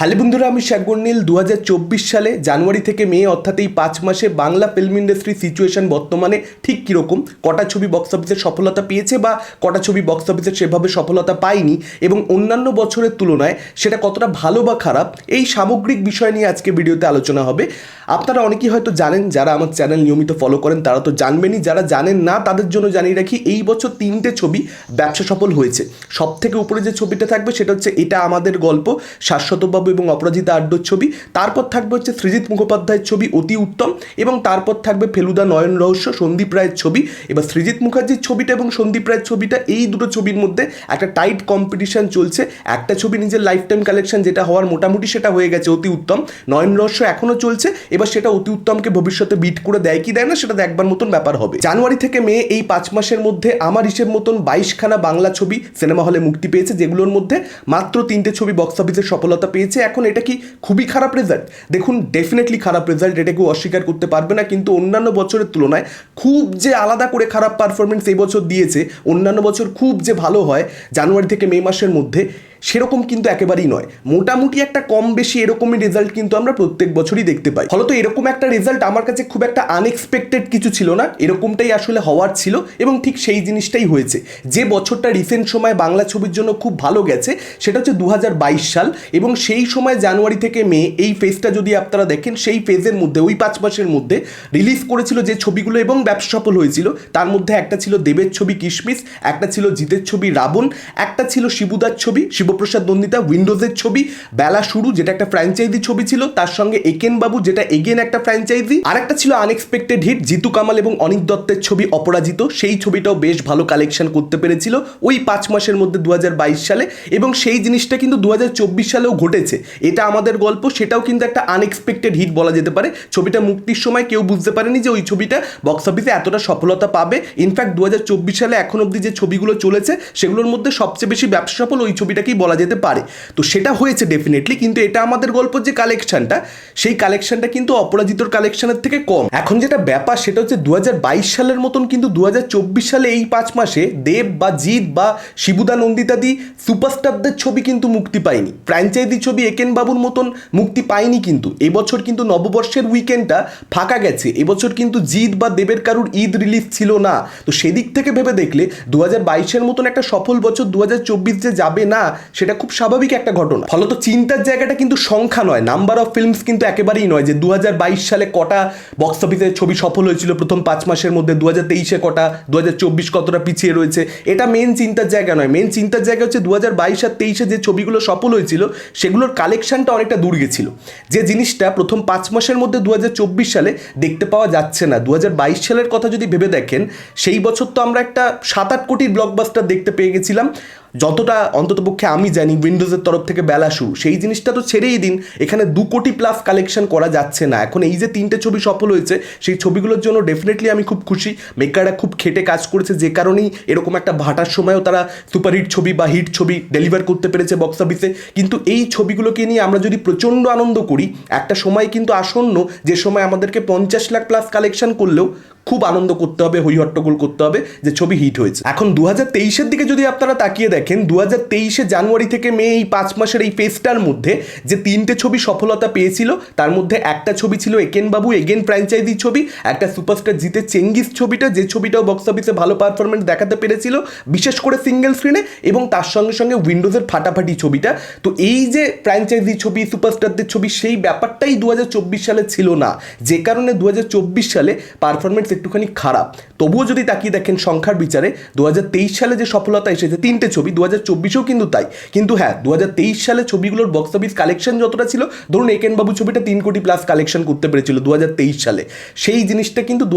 Hello বন্ধুরা, আমি শেখবর নীল। দু সালে জানুয়ারি থেকে মে, অর্থাৎ এই পাঁচ মাসে বাংলা ফিল্ম ইন্ডাস্ট্রি সিচুয়েশন বর্তমানে ঠিক কীরকম? কটা ছবি বক্স অফিসে সফলতা পেয়েছে বা কটা ছবি বক্স অফিসে সেভাবে সফলতা পায়নি? এবং অন্যান্য বছরের তুলনায় সেটা কতটা ভালো বা খারাপ? এই সামগ্রিক বিষয় নিয়ে আজকে ভিডিওতে আলোচনা হবে। আপনারা অনেকেই হয়তো জানেন, যারা আমার চ্যানেল নিয়মিত ফলো করেন, তারা তো জানবেনই। যারা জানেন না, তাদের জন্য জানিয়ে রাখি, এই বছর তিনটে ছবি ব্যবসা সফল হয়েছে। সব থেকে উপরে যে ছবিটা থাকবে, সেটা হচ্ছে এটা আমাদের গল্প। শাশ্বতবাবু এবং অপরাজিতা আড্ডোর ছবি। তারপর থাকবে হচ্ছে সৃজিত মুখোপাধ্যায়ের ছবি অতি উত্তম এবং তারপর থাকবে ফেলুদা নয়ন রহস্য সন্দীপ রায়ের ছবি। এবার সৃজিত মুখার্জির ছবিটা এবং সন্দীপ রায়ের ছবিটা এই দুটো ছবির মধ্যে একটা টাইট কম্পিটিশন চলছে। একটা ছবি নিজের লাইফ টাইম কালেকশন যেটা হওয়ার মোটামুটি সেটা হয়ে গেছে, অতি উত্তম। নয়ন রহস্য এখনও চলছে। এবার সেটা অতি উত্তমকে ভবিষ্যতে বিট করে দেয় কি দেয় না সেটা দেখবার মতন ব্যাপার হবে। জানুয়ারি থেকে মে এই পাঁচ মাসের মধ্যে আমার হিসেব মতন বাইশখানা বাংলা ছবি সিনেমা হলে মুক্তি পেয়েছে, যেগুলোর মধ্যে মাত্র তিনটে ছবি বক্স অফিসে সফলতা পেয়েছে। এখন এটা কি খুবই খারাপ রেজাল্ট দেখুন ডেফিনেটলি খারাপ রেজাল্ট এটা কেউ অস্বীকার করতে পারবে না, কিন্তু অন্যান্য বছরের তুলনায় খুব যে আলাদা করে খারাপ পারফরমেন্স এই বছর দিয়েছে, অন্যান্য বছর খুব যে ভালো হয়, জানুয়ারি থেকে মে মাসের মধ্যে সেরকম কিন্তু একেবারেই নয়। মোটামুটি একটা কম বেশি এরকমই রেজাল্ট কিন্তু আমরা প্রত্যেক বছরই দেখতে পাই। ফলত এরকম একটা রেজাল্ট আমার কাছে খুব একটা আনএক্সপেক্টেড কিছু ছিল না। এরকমটাই আসলে হওয়ার ছিল এবং ঠিক সেই জিনিসটাই হয়েছে। যে বছরটা রিসেন্ট সময় বাংলা ছবির জন্য খুব ভালো গেছে, সেটা হচ্ছে দু হাজার বাইশ সাল এবং সেই সময় জানুয়ারি থেকে মে এই ফেজটা যদি আপনারা দেখেন, সেই ফেজের মধ্যে, ওই পাঁচ মাসের মধ্যে রিলিজ করেছিল যে ছবিগুলো এবং ব্যবসা সফল হয়েছিল। তার মধ্যে একটা ছিল দেবের ছবি কিশমিশ, একটা ছিল জিতের ছবি রাবণ, একটা ছিল শিবুদার ছবি। শিবপ্রসাদ নন্দিতা উইন্ডোজের ছবি, বেলা শুরু, যেটা একটা ফ্র্যাঞ্চাইজি ছবি ছিল, তার সঙ্গে একেন বাবু, যেটা এগেন একটা ফ্র্যাঞ্চাইজি আর একটা ছিল আনএক্সপেক্টেড হিট জিতু কামাল এবং অনিক দত্তের ছবি অপরাজিত, সেই ছবিটাও বেশ ভালো কালেকশন করতে পেরেছিল ওই পাঁচ মাসের মধ্যে দু হাজার বাইশ সালে এবং সেই জিনিসটা কিন্তু দু হাজার চব্বিশ সালেও ঘটেছে। এটা আমাদের গল্প, সেটাও কিন্তু একটা আনএক্সপেক্টেড হিট বলা যেতে পারে। ছবিটা মুক্তির সময় কেউ বুঝতে পারেনি যে ওই ছবিটা বক্স অফিসে এতটা সফলতা পাবে। ইনফ্যাক্ট দু হাজার চব্বিশ সালে এখন অবধি যে ছবিগুলো চলেছে, সেগুলোর মধ্যে সবচেয়ে বেশি ব্যবসা সফল ওই ছবিটাকেই বলা যেতে পারে। তো সেটা হয়েছে ডেফিনেটলি কিন্তু এটা আমাদের গল্পের যে কালেকশনটা সেই কালেকশনটা কিন্তু অপরাজিতর কালেকশনের থেকে কম। এখন যেটা ব্যাপার, সেটা হচ্ছে দু হাজার বাইশ সালের মতন কিন্তু দু হাজার চব্বিশ সালে এই পাঁচ মাসে দেব বা জিৎ বা শিবুদা নন্দিতাদি সুপারস্টারদের ছবি কিন্তু মুক্তি পায়নি। ফ্র্যাঞ্চাইজি ছবি একেন বাবুর মতন মুক্তি পায়নি কিন্তু। এবছর কিন্তু নববর্ষের উইকেন্ডটা ফাঁকা গেছে। এবছর কিন্তু জিৎ বা দেবের কারুর ঈদ রিলিজ ছিল না। তো সেদিক থেকে ভেবে দেখলে দু হাজার বাইশের মতন একটা সফল বছর দু হাজার চব্বিশ যে যাবে না সেটা খুব স্বাভাবিক একটা ঘটনা। ফলত চিন্তার জায়গাটা কিন্তু সংখ্যা নয় নাম্বার অফ ফিল্মস কিন্তু একেবারেই নয় যে দু হাজার বাইশ সালে কটা বক্স অফিসে ছবি সফল হয়েছিল প্রথম পাঁচ মাসের মধ্যে দু হাজার তেইশে কটা দু হাজার চব্বিশ কতটা পিছিয়ে রয়েছে, এটা মেন চিন্তার জায়গা নয়। মেন চিন্তার জায়গা হচ্ছে দু হাজার বাইশ আর তেইশে যে ছবিগুলো সফল হয়েছিল, সেগুলোর কালেকশনটা অনেকটা দূর গেছিল। যে জিনিসটা প্রথম পাঁচ মাসের মধ্যে দু হাজার চব্বিশ সালে দেখতে পাওয়া যাচ্ছে না। দু হাজার বাইশ সালের কথা যদি ভেবে দেখেন, সেই বছর তো আমরা একটা সাত আট কোটির ব্লকবাস্টার দেখতে পেয়ে গেছিলাম। যতটা অন্ততপক্ষে আমি জানি উইন্ডোজের তরফ থেকে বেলা শুরু, সেই জিনিসটা তো ছেড়েই দিন। এখানে দু কোটি প্লাস কালেকশন করা যাচ্ছে না। এখন এই যে তিনটে ছবি সফল হয়েছে, সেই ছবিগুলোর জন্য ডেফিনেটলি আমি খুব খুশি। মেকাররা খুব খেটে কাজ করেছে, যে কারণেই এরকম একটা ভাটার সময়ও তারা সুপারহিট ছবি বা হিট ছবি ডেলিভার করতে পেরেছে বক্স অফিসে কিন্তু এই ছবিগুলোকে নিয়ে আমরা যদি প্রচণ্ড আনন্দ করি, একটা সময় কিন্তু আসন্ন, যে সময় আমাদেরকে পঞ্চাশ লাখ প্লাস কালেকশন করলেও খুব আনন্দ করতে হবে হই হইহট্টগোল করতে হবে যে ছবি হিট হয়েছে। এখন দু হাজার তেইশের দিকে যদি আপনারা তাকিয়ে দেখেন দু হাজার তেইশে জানুয়ারি থেকে মে এই পাঁচ মাসের এই ফেসটার মধ্যে যে তিনটে ছবি সফলতা পেয়েছিল, তার মধ্যে একটা ছবি ছিল একেন বাবু এগেন ফ্র্যাঞ্চাইজি ছবি, একটা সুপারস্টার জিতে চেঙ্গিস ছবিটা, যে ছবিটাও বক্স অফিসে ভালো পারফরমেন্স দেখাতে পেরেছিল, বিশেষ করে সিঙ্গেল স্ক্রিনে এবং তার সঙ্গে সঙ্গে উইন্ডোজের ফাটাফাটি ছবিটা। তো এই যে ফ্র্যাঞ্চাইজি ছবি, সুপারস্টারদের ছবি, সেই ব্যাপারটাই দু হাজার চব্বিশ সালে ছিল না। যে কারণে দু হাজার চব্বিশ সালে পারফরমেন্স একটুখানি খারাপ। তবুও যদি তাকিয়ে দেখেন সংখ্যার বিচারে, দুহাজার তেইশ সালে যে সফলতা এসেছে, তিনটে ছবি দু হাজার চব্বিশেও কিন্তু তাই। কিন্তু হ্যাঁ দু হাজার তেইশ সালে ছবিগুলোর বক্স অফিস কালেকশন যতটা ছিল, ধরুন একেন বাবু ছবিটা তিন কোটি প্লাস কালেকশন করতে পেরেছিল দু সালে। সেই জিনিসটা কিন্তু দু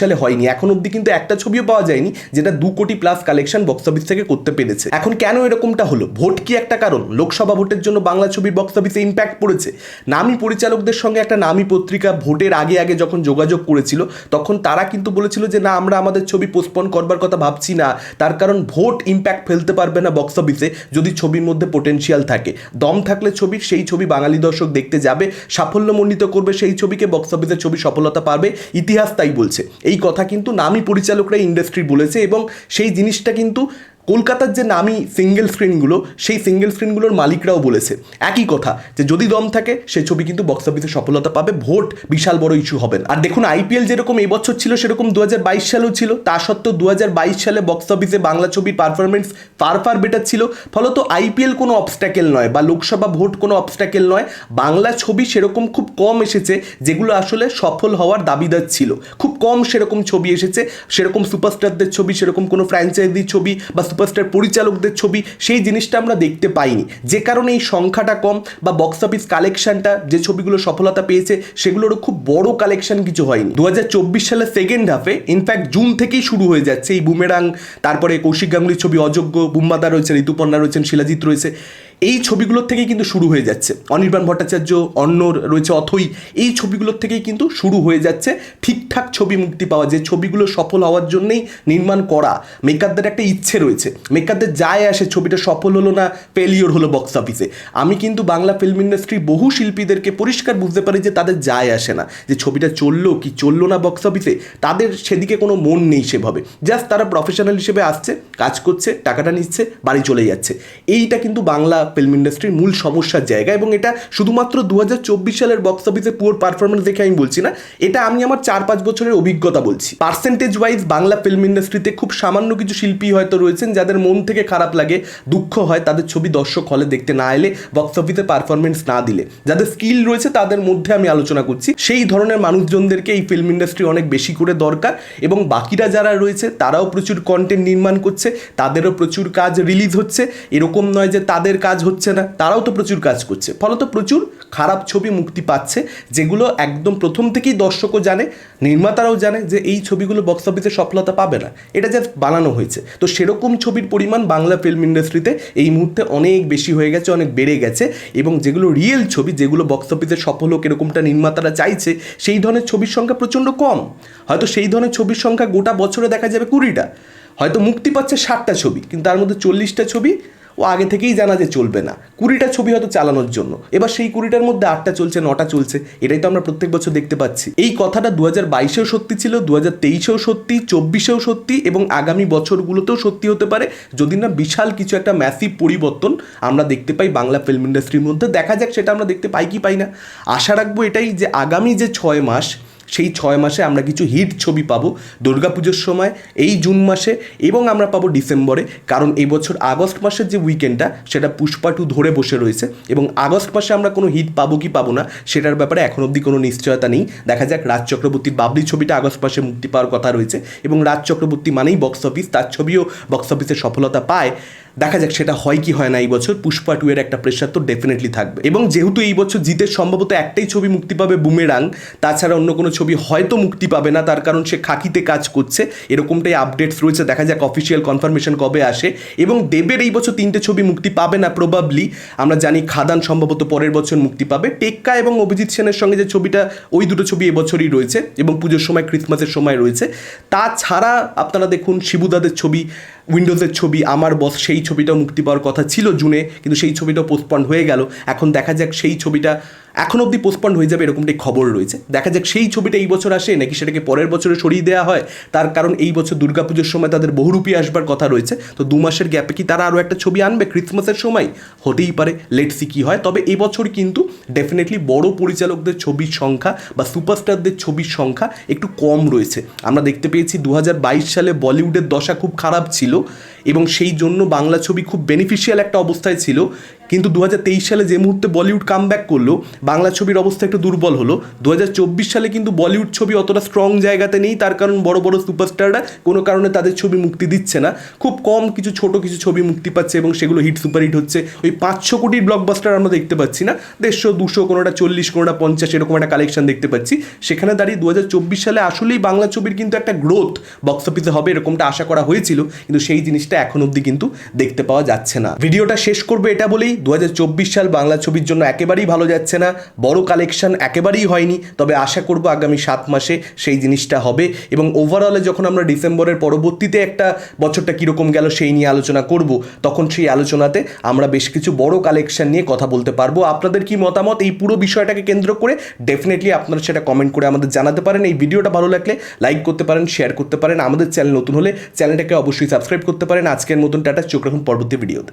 সালে হয়নি। এখন অবধি কিন্তু একটা ছবিও পাওয়া যায়নি, যেটা দু কোটি প্লাস কালেকশন বক্স অফিস থেকে করতে পেরেছে। এখন কেন এরকমটা হলো? ভোট কি একটা কারণ? লোকসভা ভোটের জন্য বাংলা ছবির বক্স অফিসে ইম্প্যাক্ট পড়েছে। নামী পরিচালকদের সঙ্গে একটা নামী পত্রিকা ভোটের আগে আগে যখন যোগাযোগ করেছিল, তখন তারা কিন্তু বলেছিল যে, না, আমরা আমাদের ছবি পোস্টপন করবার কথা ভাবছি না। তার কারণ ভোট ইম্প্যাক্ট ফেলতে পারবে না বক্স অফিসে যদি ছবির মধ্যে পোটেনশিয়াল থাকে। দম থাকলে ছবি, সেই ছবি বাঙালি দর্শক দেখতে যাবে, সাফল্যমণ্ডিত করবে, সেই ছবিকে বক্স অফিসে ছবি সফলতা পাবে। ইতিহাস তাই বলছে। এই কথা কিন্তু নামি পরিচালকরা ইন্ডাস্ট্রি বলেছে এবং সেই জিনিসটা কিন্তু কলকাতার যে নামি সিঙ্গেল স্ক্রিনগুলো সেই সিঙ্গেল স্ক্রিনগুলোর মালিকরাও বলেছে। একই কথা, যে যদি দম থাকে সেই ছবি কিন্তু বক্স অফিসে সফলতা পাবে, ভোট বিশাল বড় ইস্যু হবে। আর দেখুন আইপিএল যেরকম এবছর ছিল, সেরকম দু হাজার বাইশ সালেও ছিল, তা সত্ত্বেও দু হাজার বাইশ সালে বক্স অফিসে বাংলা ছবির পারফরমেন্স ফার ফার বেটার ছিল। ফলত আইপিএল কোনো অবস্ট্যাকেল নয়, বা লোকসভা ভোট কোনো অবস্ট্যাকেল নয়। বাংলা ছবি সেরকম খুব কম এসেছে, যেগুলো আসলে সফল হওয়ার দাবিদার ছিল। খুব কম সেরকম ছবি এসেছে, সেরকম সুপারস্টারদের ছবি, সেরকম কোনো ফ্র্যাঞ্চাইজি ছবি বা সুপারস্টার পরিচালকদের ছবি, সেই জিনিসটা আমরা দেখতে পাইনি। যে কারণে এই সংখ্যাটা কম বা বক্স অফিস কালেকশনটা যে ছবিগুলো সফলতা পেয়েছে, সেগুলোরও খুব বড় কালেকশন কিছু হয়নি। দু হাজার চব্বিশ সালের সেকেন্ড হাফে ইনফ্যাক্ট জুন থেকেই শুরু হয়ে যাচ্ছে এই বুমেরাং তারপরে কৌশিক গাঙ্গুলির ছবি অযোগ্য বুম্মাদা রয়েছে, ঋতুপর্ণা রয়েছেন, শিলাজিৎ রয়েছে। এই ছবিগুলোর থেকেই কিন্তু শুরু হয়ে যাচ্ছে। অনির্বাণ ভট্টাচার্য, অন্নর রয়েছে অথই, এই ছবিগুলোর থেকেই কিন্তু শুরু হয়ে যাচ্ছে ঠিকঠাক ছবি মুক্তি পাওয়া। যে ছবিগুলো সফল হওয়ার জন্যই নির্মাণ করা, মেকারদের একটা ইচ্ছে রয়েছে। মেকারদের যায় আসে, ছবিটা সফল হলো না ফেলিওর হলো বক্স অফিসে আমি কিন্তু বাংলা ফিল্ম ইন্ডাস্ট্রির বহু শিল্পীদেরকে পরিষ্কার বুঝতে পারি যে তাদের যায় আসে না। যে ছবিটা চলল কি চলল না বক্স অফিসে তাদের সেদিকে কোনো মন নেই সেভাবে। জাস্ট তারা প্রফেশনাল হিসেবে আসছে, কাজ করছে, টাকাটা নিচ্ছে, বাড়ি চলে যাচ্ছে। এইটা কিন্তু বাংলা ফিল্ম ইন্ডাস্ট্রির মূল সমস্যার জায়গা এবং এটা শুধুমাত্র দু হাজার চব্বিশ সালের বক্স অফিসে পুয়ার পারফরমেন্স দেখে আমি বলছি না, এটা আমি আমার চার পাঁচ বছরের অভিজ্ঞতা বলছি। পার্সেন্টেজ ওয়াইজ বাংলা ফিল্ম ইন্ডাস্ট্রিতে খুব সামান্য কিছু শিল্পী হয়তো রয়েছেন যাদের মন থেকে খারাপ লাগে, দুঃখ হয় তাদের ছবি দর্শক হলে দেখতে না এলে বক্স অফিসে পারফরমেন্স না দিলে। যাদের স্কিল রয়েছে তাদের মধ্যে আমি আলোচনা করছি। সেই ধরনের মানুষজনদেরকে এই ফিল্ম ইন্ডাস্ট্রি অনেক বেশি করে দরকার এবং বাকিরা যারা রয়েছে, তারাও প্রচুর কন্টেন্ট নির্মাণ করছে, তাদেরও প্রচুর কাজ রিলিজ হচ্ছে। এরকম নয় যে তাদের কাজ হচ্ছে না, তারাও তো প্রচুর কাজ করছে। ফলত প্রচুর খারাপ ছবি মুক্তি পাচ্ছে, যেগুলো একদম প্রথম থেকেই দর্শকও জানে, নির্মাতারাও জানে যে এই ছবিগুলো বক্স অফিসে সফলতা পাবে না। এটা জাস্ট বানানো হয়েছে। তো সেরকম ছবির পরিমাণ বাংলা ফিল্ম ইন্ডাস্ট্রিতে এই মুহূর্তে অনেক বেশি হয়ে গেছে, অনেক বেড়ে গেছে এবং যেগুলো রিয়েল ছবি, যেগুলো বক্স অফিসে সফল হোক এরকমটা নির্মাতারা চাইছে, সেই ধরনের ছবির সংখ্যা প্রচণ্ড কম। হয়তো সেই ধরনের ছবির সংখ্যা গোটা বছরে দেখা যাবে কুড়িটা। হয়তো মুক্তি পাচ্ছে ষাটটা ছবি, কিন্তু তার মধ্যে চল্লিশটা ছবি ও আগে থেকেই জানা যে চলবে না। কুড়িটা ছবি হয়তো চালানোর জন্য। এবার সেই কুড়িটার মধ্যে আটটা চলছে, নটা চলছে, এটাই তো আমরা প্রত্যেক বছর দেখতে পাচ্ছি। এই কথাটা দু হাজার বাইশেও সত্যি ছিল দু হাজার তেইশেও সত্যি, চব্বিশেও সত্যি এবং আগামী বছরগুলোতেও সত্যি হতে পারে। যদি না বিশাল কিছু একটা ম্যাসিভ পরিবর্তন আমরা দেখতে পাই বাংলা ফিল্ম ইন্ডাস্ট্রির মধ্যে, দেখা যাক সেটা আমরা দেখতে পাই কি পাই না। আশা রাখব এটাই যে আগামী যে ছয় মাস সেই ছয় মাসে আমরা কিছু হিট ছবি পাবো দুর্গাপুজোর সময়, এই জুন মাসে এবং আমরা পাবো ডিসেম্বরে। কারণ এই বছর আগস্ট মাসের যে উইকেন্ডটা সেটা পুষ্পা টু ধরে বসে রয়েছে এবং আগস্ট মাসে আমরা কোনো হিট পাবো কি পাবো না, সেটার ব্যাপারে এখন অবধি কোনো নিশ্চয়তা নেই। দেখা যাক, রাজ চক্রবর্তীর বাবলি ছবিটা আগস্ট মাসে মুক্তি পাওয়ার কথা রয়েছে এবং রাজ চক্রবর্তী মানেই বক্স অফিস তার ছবিও বক্স অফিসে সফলতা পায়। দেখা যাক সেটা হয় কি হয় না এই বছর। পুষ্পা টু এর একটা প্রেশার তো ডেফিনেটলি থাকবে। এবং যেহেতু এই বছর জিতের সম্ভবত একটাই ছবি মুক্তি পাবে বুমেরাং, তাছাড়া অন্য কোনো ছবি হয়তো মুক্তি পাবে না, তার কারণ সে খাকিতে কাজ করছে। এরকমটাই আপডেটস রয়েছে, দেখা যাক অফিসিয়াল কনফার্মেশন কবে আসে। এবং দেবের এই বছর তিনটে ছবি মুক্তি পাবে না প্রবাবলি আমরা জানি খাদান সম্ভবত পরের বছর মুক্তি পাবে। টেক্কা এবং অভিজিৎ সেনের সঙ্গে যে ছবিটা, ওই দুটো ছবি এবছরই রয়েছে এবং পুজোর সময় ক্রিসমাসের সময় রয়েছে। তাছাড়া আপনারা দেখুন শিবুদাদের ছবি উইন্ডোজের ছবি, আমার বস সেই ছবিটাও মুক্তি পাওয়ার কথা ছিল জুনে, কিন্তু সেই ছবিটা পোস্টপন্ড হয়ে গেল। এখন দেখা যাক সেই ছবিটা এখন অবধি পোস্টপন্ড হয়ে যাবে এরকমটাই খবর রয়েছে। দেখা যাক সেই ছবিটা এই বছর আসে নাকি সেটাকে পরের বছরে সরিয়ে দেওয়া হয়। তার কারণ এই বছর দুর্গাপুজোর সময় তাদের বহুরূপী আসবার কথা রয়েছে। তো দু মাসের গ্যাপে কি তারা আরও একটা ছবি আনবে ক্রিসমাসের সময়? হতেই পারে লেটসি কী হয়। তবে এই বছর কিন্তু ডেফিনেটলি বড় পরিচালকদের ছবির সংখ্যা বা সুপারস্টারদের ছবির সংখ্যা একটু কম রয়েছে। আমরা দেখতে পেয়েছি দু হাজার বাইশ সালে বলিউডের দশা খুব খারাপ ছিল। এবং সেই জন্য বাংলা ছবি খুব বেনিফিশিয়াল একটা অবস্থায় ছিল। কিন্তু দু হাজার তেইশ সালে যে মুহূর্তে বলিউড কাম ব্যাক করল, বাংলা ছবির অবস্থা একটু দুর্বল হলো। দু হাজার চব্বিশ সালে কিন্তু বলিউড ছবি অতটা স্ট্রং জায়গাতে নেই, তার কারণ বড় বড় সুপারস্টাররা কোনো কারণে তাদের ছবি মুক্তি দিচ্ছে না। খুব কম কিছু, ছোট কিছু ছবি মুক্তি পাচ্ছে এবং সেগুলো হিট সুপারহিট হচ্ছে। ওই পাঁচশো কোটির ব্লকবাস্টার আমরা দেখতে পাচ্ছি না। দেড়শো, দুশো, কোনোটা চল্লিশ, কোনোটা পঞ্চাশ, এরকম একটা কালেকশন দেখতে পাচ্ছি। সেখানে দাঁড়িয়ে দু হাজার চব্বিশ সালে আসলেই বাংলা ছবির কিন্তু একটা গ্রোথ বক্স অফিসে হবে এরকমটা আশা করা হয়েছিল। কিন্তু সেই জিনিসটা এখন অবধি কিন্তু দেখতে পাওয়া যাচ্ছে না। ভিডিওটা শেষ করবে এটা বলেই দু হাজার চব্বিশ সাল বাংলা ছবির জন্য একেবারেই ভালো যাচ্ছে না। বড় কালেকশন একেবারেই হয়নি, তবে আশা করব আগামী সাত মাসে সেই জিনিসটা হবে এবং ওভারঅলে যখন আমরা ডিসেম্বরের পরবর্তীতে একটা বছরটা কীরকম গেল সেই নিয়ে আলোচনা করব, তখন সেই আলোচনাতে আমরা বেশ কিছু বড় কালেকশন নিয়ে কথা বলতে পারব। আপনাদের কি মতামত? এই পুরো বিষয়টাকে কেন্দ্র করে ডেফিনেটলি আপনারা সেটা কমেন্ট করে আমাদের জানাতে পারেন। এই ভিডিওটা ভালো লাগলে লাইক করতে পারেন শেয়ার করতে পারেন। আমাদের চ্যানেল নতুন হলে চ্যানেলটাকে অবশ্যই সাবস্ক্রাইব করতে পারেন। আজকের মতন টাটা চোখ রাখুন পরবর্তী ভিডিওতে।